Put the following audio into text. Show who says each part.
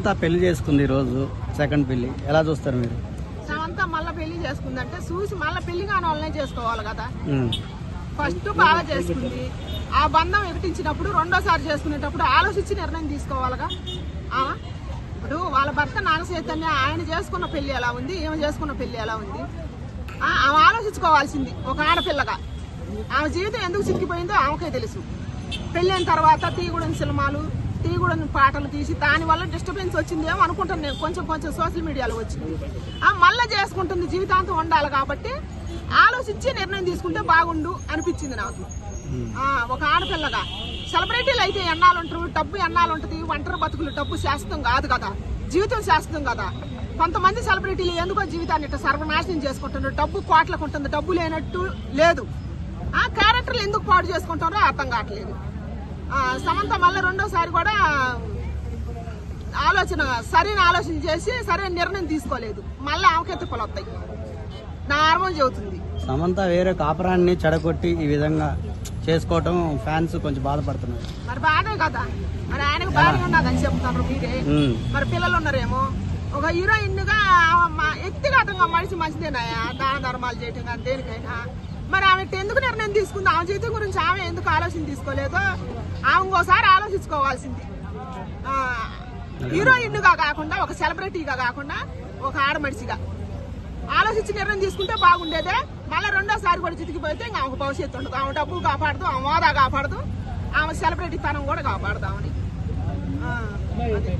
Speaker 1: సమంత పెళ్ళి చేసుకుంది ఈ రోజు సెకండ్ పెళ్ళి. ఎలా చూస్తారు మీరు?
Speaker 2: సమంతా మళ్ళీ పెళ్ళి చేసుకుందంటే చూసి మళ్ళీ పెళ్ళి కాని వాళ్ళనే చేసుకోవాలి కదా. ఫస్ట్ బాగా చేసుకుంది. ఆ బంధం వికటించినప్పుడు రెండోసారి చేసుకునేటప్పుడు ఆలోచించి నిర్ణయం తీసుకోవాలిగా. ఇప్పుడు వాళ్ళ భర్త నాగ చైతన్య ఆయన చేసుకున్న పెళ్ళి ఎలా ఉంది ఈమె చేసుకున్న పెళ్ళి ఎలా ఉంది? ఆ, ఆమె ఆలోచించుకోవాల్సింది ఒక ఆడపిల్లగా. ఆమె జీవితం ఎందుకు చిక్కిపోయిందో ఆమెకే తెలుసు. పెళ్ళైన తర్వాత తీగూడని సినిమాలు తీగూడని పాటలు తీసి దానివల్ల డిస్టర్బెన్స్ వచ్చిందేమో అనుకుంటాను నేను. కొంచెం కొంచెం సోషల్ మీడియాలో వచ్చింది. ఆ మళ్ళీ చేసుకుంటుంది జీవితాంతం ఉండాలి కాబట్టి ఆలోచించి నిర్ణయం తీసుకుంటే బాగుండు అనిపించింది నాకు. ఒక ఆడపిల్లగా. సెలబ్రిటీలు అయితే ఎన్నాలుంటారు ఉంటారు? డబ్బు ఎన్నాళ్ళు ఉంటుంది? ఒంటరి బతుకులు డబ్బు శాశ్వతం కాదు కదా. జీవితం శాశ్వతం కదా. కొంతమంది సెలబ్రిటీలు ఎందుకో జీవితాన్ని ఇట్లా సర్వనాశనం చేసుకుంటున్నారు? డబ్బు కోట్లకు ఉంటుంది డబ్బు లేనట్టు లేదు. ఆ క్యారెక్టర్లు ఎందుకు పాడు చేసుకుంటారో అర్థం కావట్లేదు. సమంత మళ్ళీ రెండోసారి కూడా ఆలోచన సరైన ఆలోచన చేసి సరైన నిర్ణయం తీసుకోలేదు. మళ్ళీ ఆమెకే తిప్పలు వస్తాయి నా అనుభవం చెబుతుంది.
Speaker 1: సమంత వేరే కాపురాన్ని చెడగొట్టి ఈ విధంగా చేసుకోవటం ఫ్యాన్స్ కొంచెం బాధపడుతున్నారు.
Speaker 2: మరి బాధే కదా. మరి ఆయనకు బాగా ఉన్నదని చెప్తారు మీరే. మరి పిల్లలు ఉన్నారేమో? ఒక హీరోయిన్గా వ్యక్తిగతంగా మనిషి మంచిదేనాయా? దాన ధర్మాలు చేయటం కానీ దేనికైనా? మరి ఆమె ఎందుకు నిర్ణయం తీసుకుంది? ఆమె జీవితం గురించి ఆమె ఎందుకు ఆలోచన తీసుకోలేదో ఆమె ఇంకోసారి ఆలోచించుకోవాల్సింది. హీరోయిన్గా కాకుండా ఒక సెలబ్రిటీగా కాకుండా ఒక ఆడమడిచిగా ఆలోచించి నిర్ణయం తీసుకుంటే బాగుండేదే. మళ్ళీ రెండోసారి కూడా చితికిపోతే ఇంకా ఆమెకు భవిష్యత్తు ఉండదు. ఆమె డబ్బులు కాపాడదు ఆమె హోదా కాపాడదు. ఆమె సెలబ్రిటీ తనం కూడా కాపాడదామని. అదే.